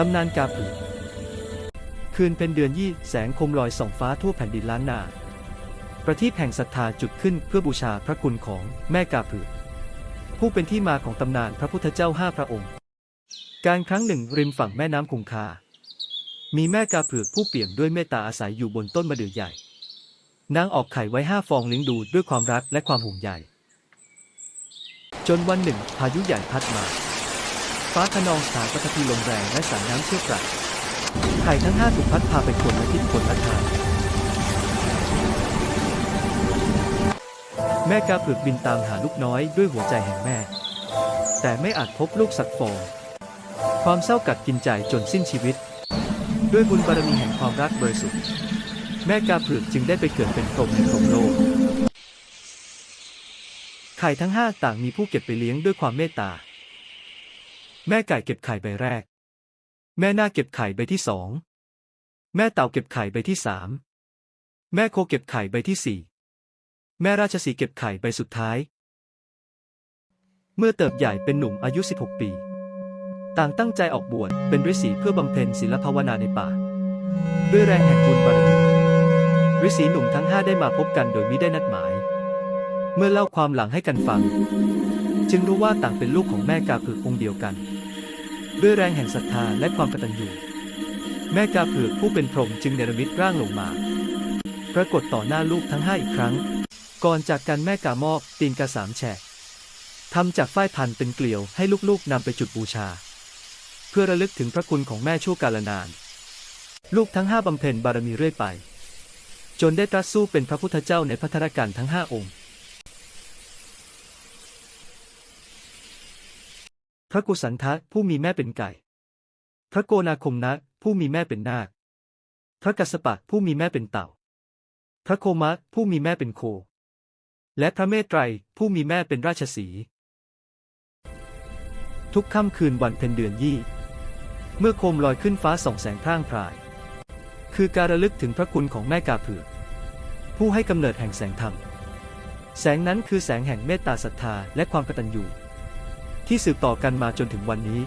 ตำนานกาผือคืนเป็นเดือนยี่แสงคมลอยส่องฟ้าทั่วแผ่นดินล้านนา ประทีปแห่งศรัทธาจุดขึ้นเพื่อบูชาพระคุณของแม่กาผือผู้เป็นที่มาของตำนานพระพุทธเจ้าห้าพระองค์ การครั้งหนึ่งริมฝั่งแม่น้ำคงคา มีแม่กาผือผู้เปี่ยมด้วยเมตตาอาศัยอยู่บนต้นมะเดื่อใหญ่ นางออกไข่ไว้ห้าฟองเลี้ยงดูด้วยความรักและความห่วงใย จนวันหนึ่งพายุใหญ่พัดมา ฟ้าคะนองสานปฐพีลมแรงและสายน้ำเชี่ยวกรากไข่ทั้งห้าถูกพัดพาไปคนละทิศคนละทาง แม่กาเผือกบินตามหาลูกน้อยด้วยหัวใจแห่งแม่ แต่ไม่อาจพบลูกสักฟอง ความเศร้ากัดกินใจจนสิ้นชีวิต ด้วยบุญบารมีแห่งความรักบริสุทธิ์ แม่กาเผือกจึงได้ไปเกิดเป็นพรหมในพรหมโลก ไข่ทั้งห้าต่างมีผู้เก็บไปเลี้ยงด้วยความเมตตา แม่ไก่เก็บไข่ใบแรก แม่นาคเก็บไข่ใบที่สอง แม่เต่าเก็บไข่ใบที่สาม แม่โคเก็บไข่ใบที่สี่ แม่ราชสีเก็บไข่ใบสุดท้าย เมื่อเติบใหญ่เป็นหนุ่มอายุ 16 ปี ต่างตั้งใจออกบวชเป็นฤาษีเพื่อบำเพ็ญศีลภาวนาในป่า ด้วยแรงแห่งบุญบารมีฤาษีหนุ่มทั้งห้าได้มาพบกันโดยมิได้นัดหมาย เมื่อเล่าความหลังให้กันฟัง จึงรู้ว่าต่างเป็นลูกของแม่กาเผือกองค์เดียวกัน ด้วยแรงแห่งศรัทธาและความกตัญญูแม่กาเผือกผู้เป็นพรหมจึงเนรมิตร่างลงมา ปรากฏต่อหน้าลูกทั้งห้าอีกครั้ง ก่อนจากกันแม่กามอบตีนกาสามแฉกทำจากฝ้ายพันเป็นเกลียวให้ลูกๆนำไปจุดบูชา เพื่อระลึกถึงพระคุณของแม่ชั่วกาลนาน ลูกทั้งห้าบำเพ็ญบารมีเรื่อยไป จนได้ตรัสสู้เป็นพระพุทธเจ้าในพัทธการทั้งห้าองค์ พระกุสันทะผู้มีแม่เป็นไก่ พระโกนาคมนะผู้มีแม่เป็นนาค พระกัสปะผู้มีแม่เป็นเต่า พระโคมะผู้มีแม่เป็นโค และพระเมตไตรผู้มีแม่เป็นราชสี ทุกค่ำคืนวันเพ็ญเดือนยี่ เมื่อโคมลอยขึ้นฟ้าส่องแสงพร่างพราย คือการระลึกถึงพระคุณของแม่กาเผือกผู้ให้กำเนิดแห่งแสงธรรม แสงนั้นคือแสงแห่งเมตตาศรัทธาและความกตัญญู ที่สืบต่อกันมาจนถึงวันนี้